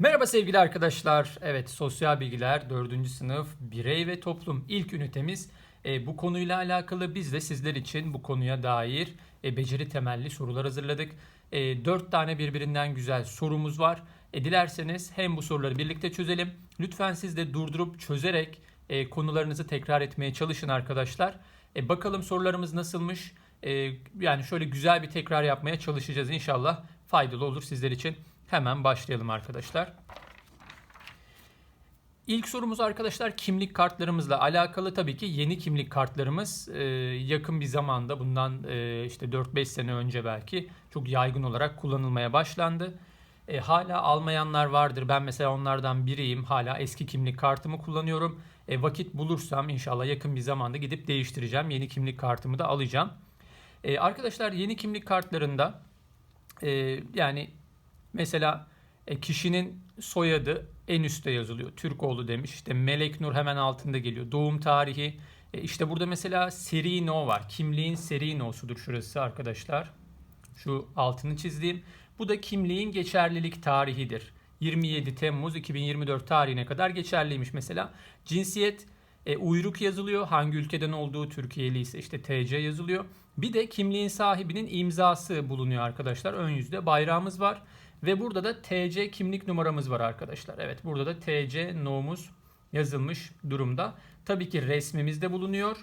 Merhaba sevgili arkadaşlar. Evet, sosyal bilgiler 4. sınıf birey ve toplum ilk ünitemiz. E, bu konuyla alakalı biz de sizler için bu konuya dair e, beceri temelli sorular hazırladık. E, 4 tane birbirinden güzel sorumuz var. E, dilerseniz hem bu soruları birlikte çözelim. Lütfen siz de durdurup çözerek e, konularınızı tekrar etmeye çalışın arkadaşlar. E, bakalım sorularımız nasılmış? E, yani şöyle güzel bir tekrar yapmaya çalışacağız inşallah. Faydalı olur sizler için. Hemen başlayalım arkadaşlar. İlk sorumuz arkadaşlar kimlik kartlarımızla alakalı tabii ki yeni kimlik kartlarımız e, yakın bir zamanda bundan e, işte 4-5 sene önce belki çok yaygın olarak kullanılmaya başlandı. E, hala almayanlar vardır. Ben mesela onlardan biriyim. Hala eski kimlik kartımı kullanıyorum. E, vakit bulursam inşallah yakın bir zamanda gidip değiştireceğim. Yeni kimlik kartımı da alacağım. E, arkadaşlar yeni kimlik kartlarında e, yani Mesela e, kişinin soyadı en üstte yazılıyor. Türkoğlu demiş. İşte Melek Nur hemen altında geliyor. Doğum tarihi. E, işte burada mesela seri no var. Kimliğin seri no'sudur şurası arkadaşlar. Şu altını çizdiğim. Bu da kimliğin geçerlilik tarihidir. 27 Temmuz 2024 tarihine kadar geçerliymiş mesela. Cinsiyet e, uyruk yazılıyor. Hangi ülkeden olduğu Türkiye'li ise işte TC yazılıyor. Bir de kimliğin sahibinin imzası bulunuyor arkadaşlar. Ön yüzde bayrağımız var. Ve burada da TC kimlik numaramız var arkadaşlar. Evet burada da TC no'muz yazılmış durumda. Tabii ki resmimiz de bulunuyor.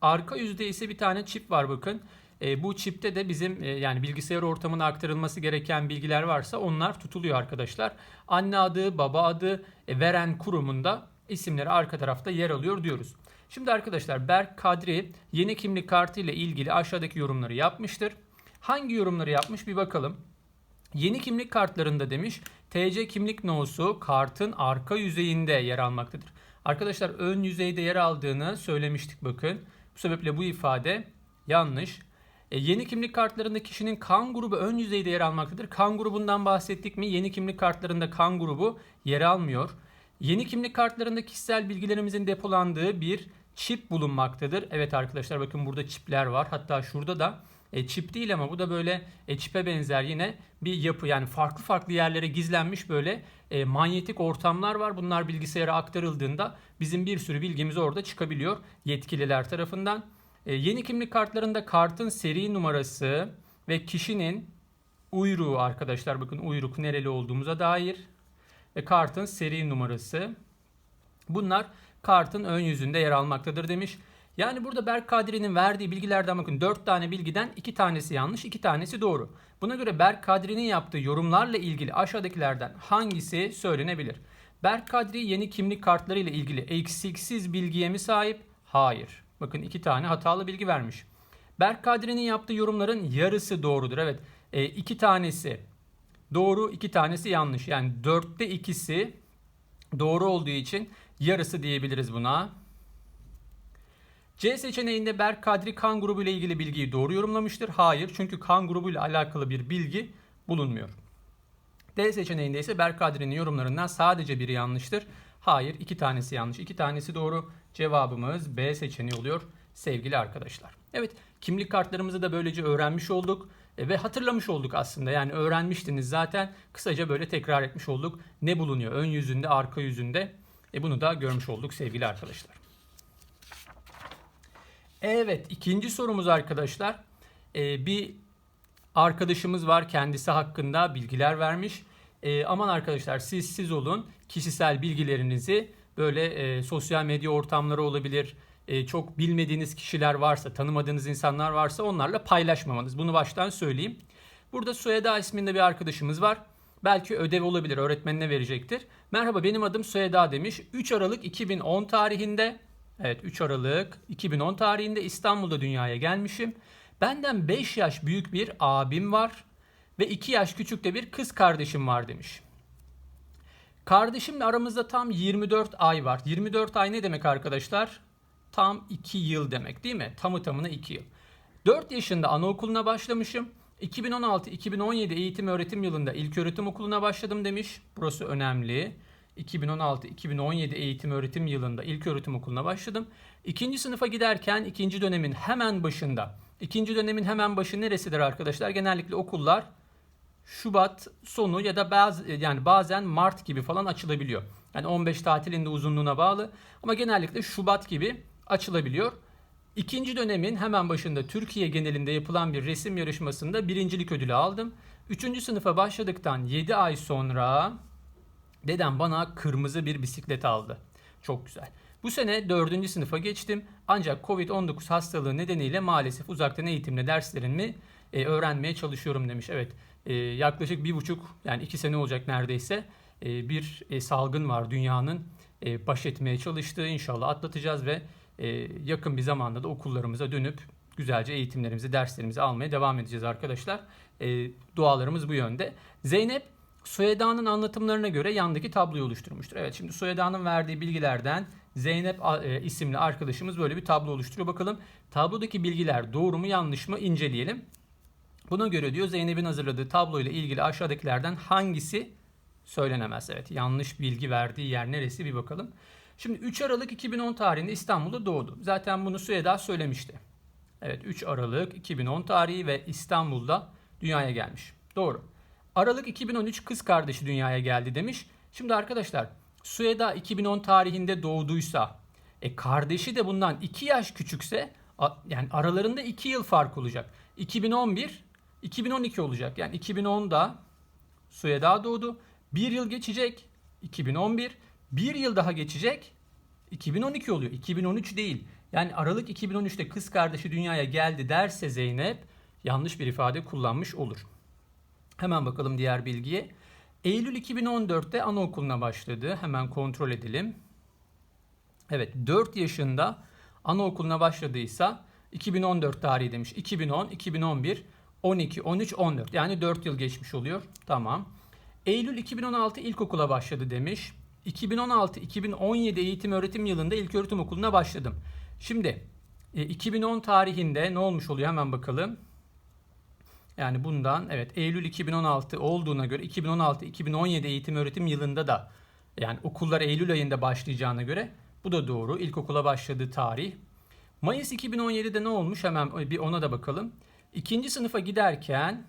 Arka yüzde ise bir tane çip var bakın. E, bu çipte de bizim e, yani bilgisayar ortamına aktarılması gereken bilgiler varsa onlar tutuluyor arkadaşlar. Anne adı, baba adı, e, veren kurumunda isimleri arka tarafta yer alıyor diyoruz. Şimdi arkadaşlar Berk Kadri yeni kimlik kartı ile ilgili aşağıdaki yorumları yapmıştır. Hangi yorumları yapmış bir bakalım. Yeni kimlik kartlarında demiş TC kimlik no'su kartın arka yüzeyinde yer almaktadır. Arkadaşlar ön yüzeyde yer aldığını söylemiştik bakın. Bu sebeple bu ifade yanlış. E, yeni kimlik kartlarında kişinin kan grubu ön yüzeyde yer almaktadır. Kan grubundan bahsettik mi? Yeni kimlik kartlarında kan grubu yer almıyor. Yeni kimlik kartlarında kişisel bilgilerimizin depolandığı bir çip bulunmaktadır. Evet arkadaşlar bakın burada çipler var. Hatta şurada da e, çip değil ama bu da böyle e, çipe benzer yine bir yapı yani farklı farklı yerlere gizlenmiş böyle e, manyetik ortamlar var. Bunlar bilgisayara aktarıldığında bizim bir sürü bilgimiz orada çıkabiliyor yetkililer tarafından. E, yeni kimlik kartlarında kartın seri numarası ve kişinin uyruğu arkadaşlar bakın uyruk nereli olduğumuza dair ve kartın seri numarası. Bunlar kartın ön yüzünde yer almaktadır demiş. Yani burada Berk Kadri'nin verdiği bilgilerden bakın 4 tane bilgiden 2 tanesi yanlış 2 tanesi doğru. Buna göre Berk Kadri'nin yaptığı yorumlarla ilgili aşağıdakilerden hangisi söylenebilir? Berk Kadri yeni kimlik kartları ile ilgili eksiksiz bilgiye mi sahip? Hayır. Bakın iki tane hatalı bilgi vermiş. Berk Kadri'nin yaptığı yorumların yarısı doğrudur. Evet e, iki tanesi doğru iki tanesi yanlış. Yani dörtte ikisi doğru olduğu için yarısı diyebiliriz buna. C seçeneğinde Berk Kadri kan grubu ile ilgili bilgiyi doğru yorumlamıştır. Hayır çünkü kan grubu ile alakalı bir bilgi bulunmuyor. D seçeneğinde ise Berk Kadri'nin yorumlarından sadece biri yanlıştır. Hayır iki tanesi yanlış iki tanesi doğru. Cevabımız B seçeneği oluyor sevgili arkadaşlar. Evet kimlik kartlarımızı da böylece öğrenmiş olduk e, ve hatırlamış olduk aslında. Yani öğrenmiştiniz zaten kısaca böyle tekrar etmiş olduk. Ne bulunuyor ön yüzünde arka yüzünde e bunu da görmüş olduk sevgili arkadaşlar. Evet ikinci sorumuz arkadaşlar. Ee, bir arkadaşımız var kendisi hakkında bilgiler vermiş. Ee, aman arkadaşlar siz siz olun kişisel bilgilerinizi böyle e, sosyal medya ortamları olabilir. E, çok bilmediğiniz kişiler varsa tanımadığınız insanlar varsa onlarla paylaşmamanız. Bunu baştan söyleyeyim. Burada Sueda isminde bir arkadaşımız var. Belki ödev olabilir öğretmenine verecektir. Merhaba benim adım Sueda demiş. 3 Aralık 2010 tarihinde Evet 3 Aralık 2010 tarihinde İstanbul'da dünyaya gelmişim. Benden 5 yaş büyük bir abim var ve 2 yaş küçük de bir kız kardeşim var demiş. Kardeşimle aramızda tam 24 ay var. 24 ay ne demek arkadaşlar? Tam 2 yıl demek değil mi? Tamı tamına 2 yıl. 4 yaşında anaokuluna başlamışım. 2016-2017 eğitim öğretim yılında ilk öğretim okuluna başladım demiş. Burası önemli. 2016-2017 eğitim öğretim yılında ilk öğretim okuluna başladım. İkinci sınıfa giderken ikinci dönemin hemen başında. İkinci dönemin hemen başı neresidir arkadaşlar? Genellikle okullar Şubat sonu ya da bazı yani bazen Mart gibi falan açılabiliyor. Yani 15 tatilin de uzunluğuna bağlı ama genellikle Şubat gibi açılabiliyor. İkinci dönemin hemen başında Türkiye genelinde yapılan bir resim yarışmasında birincilik ödülü aldım. Üçüncü sınıfa başladıktan 7 ay sonra dedem bana kırmızı bir bisiklet aldı. Çok güzel. Bu sene dördüncü sınıfa geçtim. Ancak Covid-19 hastalığı nedeniyle maalesef uzaktan eğitimle derslerimi e, öğrenmeye çalışıyorum demiş. Evet e, yaklaşık bir buçuk yani iki sene olacak neredeyse e, bir e, salgın var dünyanın e, baş etmeye çalıştığı. İnşallah atlatacağız ve e, yakın bir zamanda da okullarımıza dönüp güzelce eğitimlerimizi, derslerimizi almaya devam edeceğiz arkadaşlar. E, dualarımız bu yönde. Zeynep Soyeda'nın anlatımlarına göre yandaki tabloyu oluşturmuştur. Evet şimdi Soyeda'nın verdiği bilgilerden Zeynep e, isimli arkadaşımız böyle bir tablo oluşturuyor. Bakalım tablodaki bilgiler doğru mu yanlış mı inceleyelim. Buna göre diyor Zeynep'in hazırladığı tablo ile ilgili aşağıdakilerden hangisi söylenemez. Evet yanlış bilgi verdiği yer neresi bir bakalım. Şimdi 3 Aralık 2010 tarihinde İstanbul'da doğdu. Zaten bunu Süheda söylemişti. Evet 3 Aralık 2010 tarihi ve İstanbul'da dünyaya gelmiş. Doğru. Aralık 2013 kız kardeşi dünyaya geldi demiş. Şimdi arkadaşlar Süheda 2010 tarihinde doğduysa e kardeşi de bundan 2 yaş küçükse yani aralarında 2 yıl fark olacak. 2011 2012 olacak. Yani 2010'da Süheda doğdu. Bir yıl geçecek. 2011. Bir yıl daha geçecek. 2012 oluyor. 2013 değil. Yani Aralık 2013'te kız kardeşi dünyaya geldi derse Zeynep yanlış bir ifade kullanmış olur. Hemen bakalım diğer bilgiye. Eylül 2014'te anaokuluna başladı. Hemen kontrol edelim. Evet 4 yaşında anaokuluna başladıysa 2014 tarihi demiş. 2010, 2011, 12, 13, 14. Yani 4 yıl geçmiş oluyor. Tamam. Eylül 2016 ilkokula başladı demiş. 2016-2017 eğitim öğretim yılında ilköğretim okuluna başladım. Şimdi 2010 tarihinde ne olmuş oluyor hemen bakalım. Yani bundan evet Eylül 2016 olduğuna göre 2016-2017 eğitim öğretim yılında da yani okullar Eylül ayında başlayacağına göre bu da doğru. İlkokula başladığı tarih. Mayıs 2017'de ne olmuş hemen bir ona da bakalım. İkinci sınıfa giderken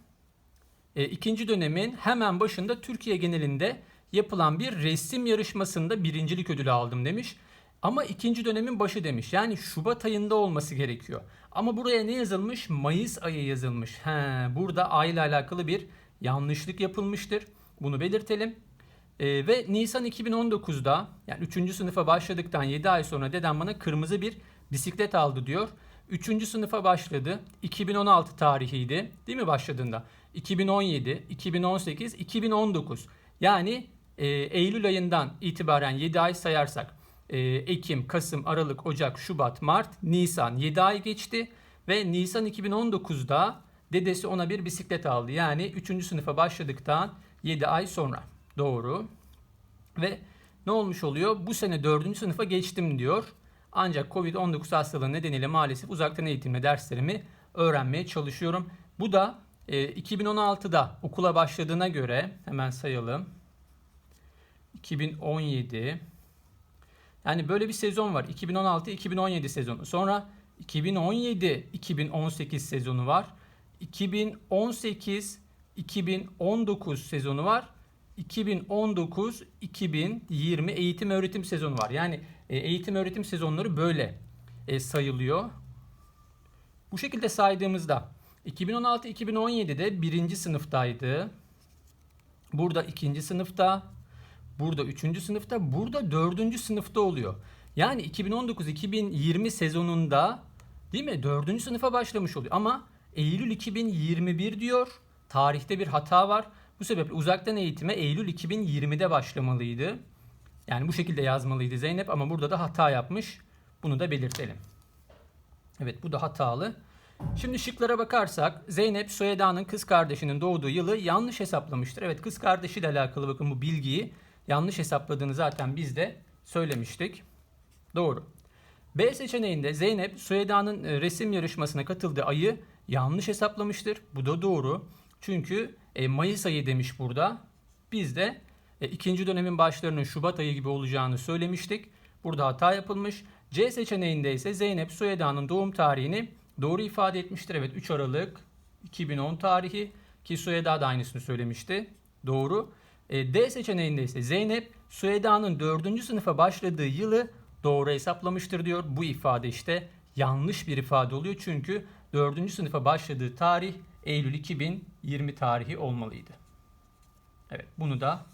e, ikinci dönemin hemen başında Türkiye genelinde yapılan bir resim yarışmasında birincilik ödülü aldım demiş. Ama ikinci dönemin başı demiş. Yani Şubat ayında olması gerekiyor. Ama buraya ne yazılmış? Mayıs ayı yazılmış. He, burada ayla alakalı bir yanlışlık yapılmıştır. Bunu belirtelim. Ee, ve Nisan 2019'da yani 3. sınıfa başladıktan 7 ay sonra dedem bana kırmızı bir bisiklet aldı diyor. 3. sınıfa başladı. 2016 tarihiydi. Değil mi başladığında? 2017, 2018, 2019. Yani e, Eylül ayından itibaren 7 ay sayarsak e, Ekim, Kasım, Aralık, Ocak, Şubat, Mart, Nisan 7 ay geçti ve Nisan 2019'da dedesi ona bir bisiklet aldı. Yani 3. sınıfa başladıktan 7 ay sonra. Doğru. Ve ne olmuş oluyor? Bu sene 4. sınıfa geçtim diyor. Ancak Covid-19 hastalığı nedeniyle maalesef uzaktan eğitimle derslerimi öğrenmeye çalışıyorum. Bu da e, 2016'da okula başladığına göre hemen sayalım. 2017 yani böyle bir sezon var. 2016-2017 sezonu. Sonra 2017-2018 sezonu var. 2018-2019 sezonu var. 2019-2020 eğitim öğretim sezonu var. Yani e, eğitim öğretim sezonları böyle e, sayılıyor. Bu şekilde saydığımızda 2016-2017'de birinci sınıftaydı. Burada ikinci sınıfta, burada üçüncü sınıfta, burada dördüncü sınıfta oluyor. Yani 2019-2020 sezonunda değil mi dördüncü sınıfa başlamış oluyor. Ama Eylül 2021 diyor. Tarihte bir hata var. Bu sebeple uzaktan eğitime Eylül 2020'de başlamalıydı. Yani bu şekilde yazmalıydı Zeynep ama burada da hata yapmış. Bunu da belirtelim. Evet bu da hatalı. Şimdi şıklara bakarsak Zeynep Soyeda'nın kız kardeşinin doğduğu yılı yanlış hesaplamıştır. Evet kız kardeşiyle alakalı bakın bu bilgiyi yanlış hesapladığını zaten biz de söylemiştik. Doğru. B seçeneğinde Zeynep Soyeda'nın e, resim yarışmasına katıldığı ayı yanlış hesaplamıştır. Bu da doğru. Çünkü e, Mayıs ayı demiş burada. Biz de e, ikinci dönemin başlarının Şubat ayı gibi olacağını söylemiştik. Burada hata yapılmış. C seçeneğinde ise Zeynep Soyeda'nın doğum tarihini doğru ifade etmiştir. Evet 3 Aralık 2010 tarihi. Ki Süheda da aynısını söylemişti. Doğru. E, D seçeneğinde ise Zeynep Süheda'nın 4. sınıfa başladığı yılı doğru hesaplamıştır diyor. Bu ifade işte yanlış bir ifade oluyor. Çünkü 4. sınıfa başladığı tarih Eylül 2020 tarihi olmalıydı. Evet bunu da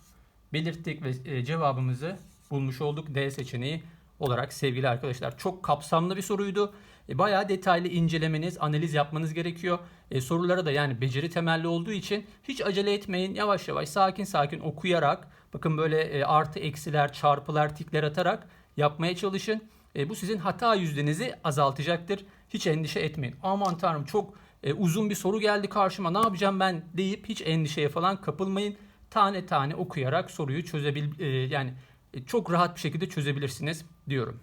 belirttik ve e, cevabımızı bulmuş olduk D seçeneği olarak sevgili arkadaşlar. Çok kapsamlı bir soruydu. E, bayağı detaylı incelemeniz, analiz yapmanız gerekiyor. E, sorulara da yani beceri temelli olduğu için hiç acele etmeyin. Yavaş yavaş sakin sakin okuyarak bakın böyle e, artı eksiler, çarpılar, tikler atarak yapmaya çalışın. E, bu sizin hata yüzdenizi azaltacaktır. Hiç endişe etmeyin. Aman tanrım çok e, uzun bir soru geldi karşıma ne yapacağım ben deyip hiç endişeye falan kapılmayın. Tane tane okuyarak soruyu çözebil e, yani e, çok rahat bir şekilde çözebilirsiniz diyorum.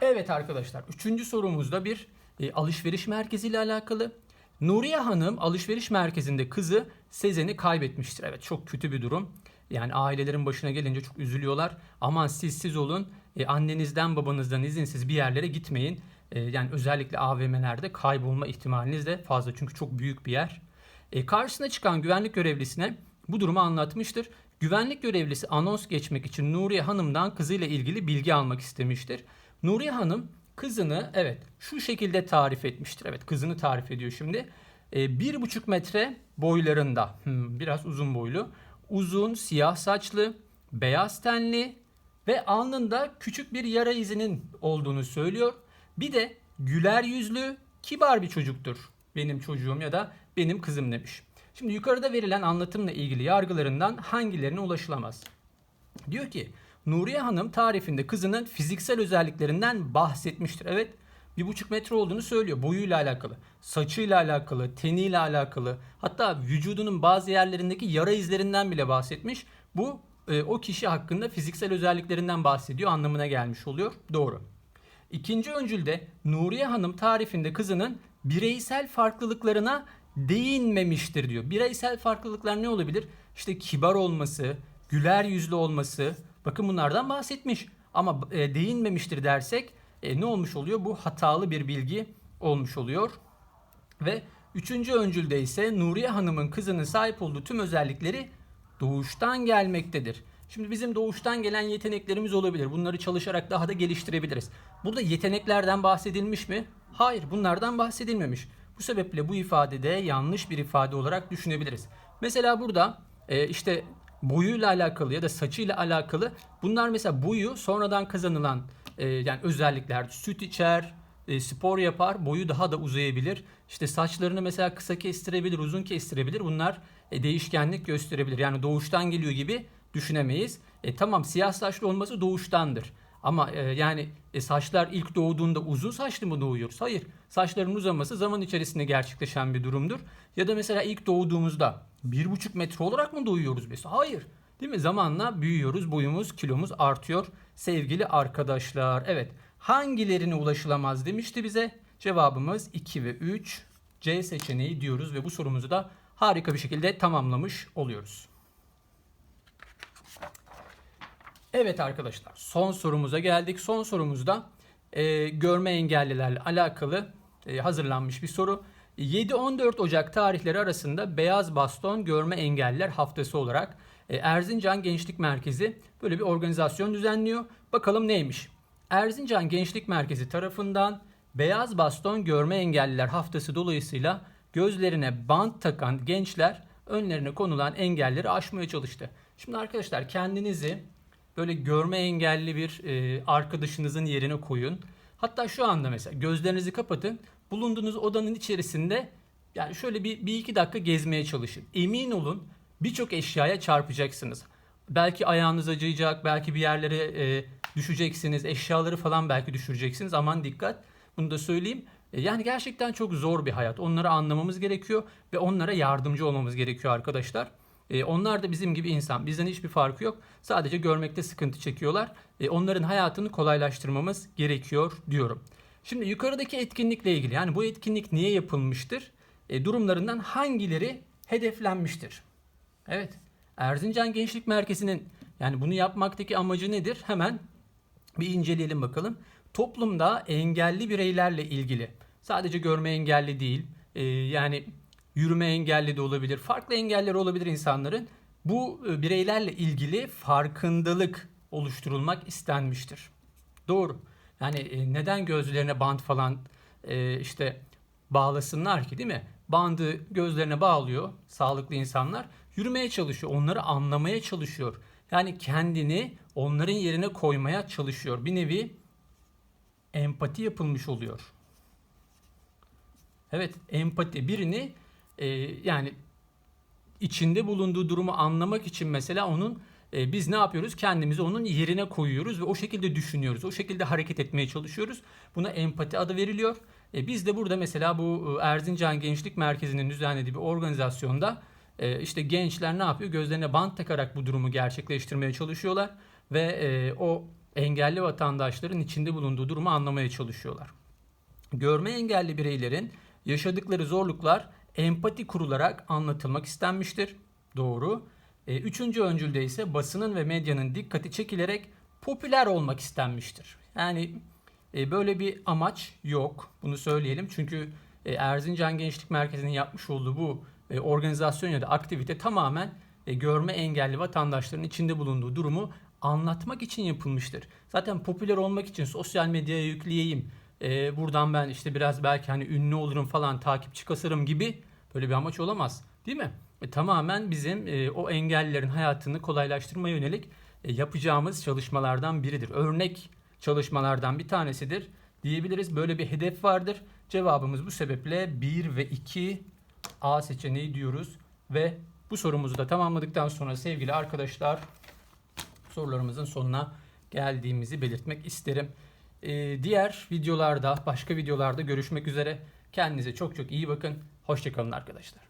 Evet arkadaşlar üçüncü sorumuzda bir e, alışveriş merkezi ile alakalı. Nuriye Hanım alışveriş merkezinde kızı Sezen'i kaybetmiştir. Evet çok kötü bir durum. Yani ailelerin başına gelince çok üzülüyorlar. Aman siz siz olun. E, annenizden babanızdan izinsiz bir yerlere gitmeyin. E, yani özellikle AVM'lerde kaybolma ihtimaliniz de fazla. Çünkü çok büyük bir yer. E, karşısına çıkan güvenlik görevlisine bu durumu anlatmıştır. Güvenlik görevlisi anons geçmek için Nuriye Hanım'dan kızıyla ilgili bilgi almak istemiştir. Nuriye Hanım kızını evet şu şekilde tarif etmiştir. Evet kızını tarif ediyor şimdi. E, bir buçuk metre boylarında hmm, biraz uzun boylu. Uzun siyah saçlı beyaz tenli ve alnında küçük bir yara izinin olduğunu söylüyor. Bir de güler yüzlü kibar bir çocuktur benim çocuğum ya da benim kızım demiş. Şimdi yukarıda verilen anlatımla ilgili yargılarından hangilerine ulaşılamaz? Diyor ki Nuriye Hanım tarifinde kızının fiziksel özelliklerinden bahsetmiştir. Evet bir buçuk metre olduğunu söylüyor. Boyuyla alakalı, saçıyla alakalı, teniyle alakalı. Hatta vücudunun bazı yerlerindeki yara izlerinden bile bahsetmiş. Bu e, o kişi hakkında fiziksel özelliklerinden bahsediyor anlamına gelmiş oluyor. Doğru. İkinci öncülde Nuriye Hanım tarifinde kızının bireysel farklılıklarına değinmemiştir diyor. Bireysel farklılıklar ne olabilir? İşte kibar olması, güler yüzlü olması. Bakın bunlardan bahsetmiş. Ama e, değinmemiştir dersek e, ne olmuş oluyor? Bu hatalı bir bilgi olmuş oluyor. Ve üçüncü öncülde ise Nuriye Hanım'ın kızının sahip olduğu tüm özellikleri doğuştan gelmektedir. Şimdi bizim doğuştan gelen yeteneklerimiz olabilir. Bunları çalışarak daha da geliştirebiliriz. Burada yeteneklerden bahsedilmiş mi? Hayır, bunlardan bahsedilmemiş. Bu sebeple bu ifadede yanlış bir ifade olarak düşünebiliriz. Mesela burada e, işte boyuyla alakalı ya da saçıyla alakalı bunlar mesela boyu sonradan kazanılan e, yani özellikler süt içer, e, spor yapar, boyu daha da uzayabilir. İşte saçlarını mesela kısa kestirebilir, uzun kestirebilir. Bunlar e, değişkenlik gösterebilir. Yani doğuştan geliyor gibi düşünemeyiz. E, tamam siyah saçlı olması doğuştandır. Ama e, yani e, saçlar ilk doğduğunda uzun saçlı mı doğuyoruz? Hayır. Saçların uzaması zaman içerisinde gerçekleşen bir durumdur. Ya da mesela ilk doğduğumuzda bir buçuk metre olarak mı doğuyoruz mesela? Hayır. Değil mi? Zamanla büyüyoruz, boyumuz, kilomuz artıyor. Sevgili arkadaşlar, evet. Hangilerine ulaşılamaz demişti bize? Cevabımız 2 ve 3. C seçeneği diyoruz ve bu sorumuzu da harika bir şekilde tamamlamış oluyoruz. Evet arkadaşlar son sorumuza geldik. Son sorumuzda e, görme engellilerle alakalı e, hazırlanmış bir soru. 7-14 Ocak tarihleri arasında Beyaz Baston Görme Engelliler Haftası olarak e, Erzincan Gençlik Merkezi böyle bir organizasyon düzenliyor. Bakalım neymiş? Erzincan Gençlik Merkezi tarafından Beyaz Baston Görme Engelliler Haftası dolayısıyla gözlerine bant takan gençler önlerine konulan engelleri aşmaya çalıştı. Şimdi arkadaşlar kendinizi böyle görme engelli bir e, arkadaşınızın yerine koyun. Hatta şu anda mesela gözlerinizi kapatın. Bulunduğunuz odanın içerisinde yani şöyle bir, bir iki dakika gezmeye çalışın. Emin olun birçok eşyaya çarpacaksınız. Belki ayağınız acıyacak, belki bir yerlere e, düşeceksiniz, eşyaları falan belki düşüreceksiniz. Aman dikkat. Bunu da söyleyeyim. E, yani gerçekten çok zor bir hayat. Onları anlamamız gerekiyor ve onlara yardımcı olmamız gerekiyor arkadaşlar. E, onlar da bizim gibi insan. Bizden hiçbir farkı yok. Sadece görmekte sıkıntı çekiyorlar. E, onların hayatını kolaylaştırmamız gerekiyor diyorum. Şimdi yukarıdaki etkinlikle ilgili yani bu etkinlik niye yapılmıştır? E, durumlarından hangileri hedeflenmiştir? Evet. Erzincan Gençlik Merkezi'nin yani bunu yapmaktaki amacı nedir? Hemen bir inceleyelim bakalım. Toplumda engelli bireylerle ilgili sadece görme engelli değil yani yürüme engelli de olabilir, farklı engelleri olabilir insanların. Bu e, bireylerle ilgili farkındalık oluşturulmak istenmiştir. Doğru. Yani e, neden gözlerine bant falan e, işte bağlasınlar ki değil mi? Bandı gözlerine bağlıyor sağlıklı insanlar. Yürümeye çalışıyor. Onları anlamaya çalışıyor. Yani kendini onların yerine koymaya çalışıyor. Bir nevi empati yapılmış oluyor. Evet, empati birini e, yani içinde bulunduğu durumu anlamak için mesela onun e, biz ne yapıyoruz? Kendimizi onun yerine koyuyoruz ve o şekilde düşünüyoruz. O şekilde hareket etmeye çalışıyoruz. Buna empati adı veriliyor. E, biz de burada mesela bu e, Erzincan Gençlik Merkezi'nin düzenlediği bir organizasyonda e, işte gençler ne yapıyor? Gözlerine bant takarak bu durumu gerçekleştirmeye çalışıyorlar ve e, o engelli vatandaşların içinde bulunduğu durumu anlamaya çalışıyorlar. Görme engelli bireylerin yaşadıkları zorluklar empati kurularak anlatılmak istenmiştir. Doğru. E, üçüncü öncülde ise basının ve medyanın dikkati çekilerek popüler olmak istenmiştir. Yani e, böyle bir amaç yok. Bunu söyleyelim. Çünkü e, Erzincan Gençlik Merkezi'nin yapmış olduğu bu e, organizasyon ya da aktivite tamamen e, görme engelli vatandaşların içinde bulunduğu durumu anlatmak için yapılmıştır. Zaten popüler olmak için sosyal medyaya yükleyeyim. E, buradan ben işte biraz belki hani ünlü olurum falan takipçi kasarım gibi böyle bir amaç olamaz. Değil mi? E, tamamen bizim e, o engellilerin hayatını kolaylaştırmaya yönelik e, yapacağımız çalışmalardan biridir. Örnek çalışmalardan bir tanesidir diyebiliriz. Böyle bir hedef vardır. Cevabımız bu sebeple 1 ve 2 A seçeneği diyoruz ve bu sorumuzu da tamamladıktan sonra sevgili arkadaşlar sorularımızın sonuna geldiğimizi belirtmek isterim. Ee, diğer videolarda, başka videolarda görüşmek üzere. Kendinize çok çok iyi bakın. Hoşçakalın arkadaşlar.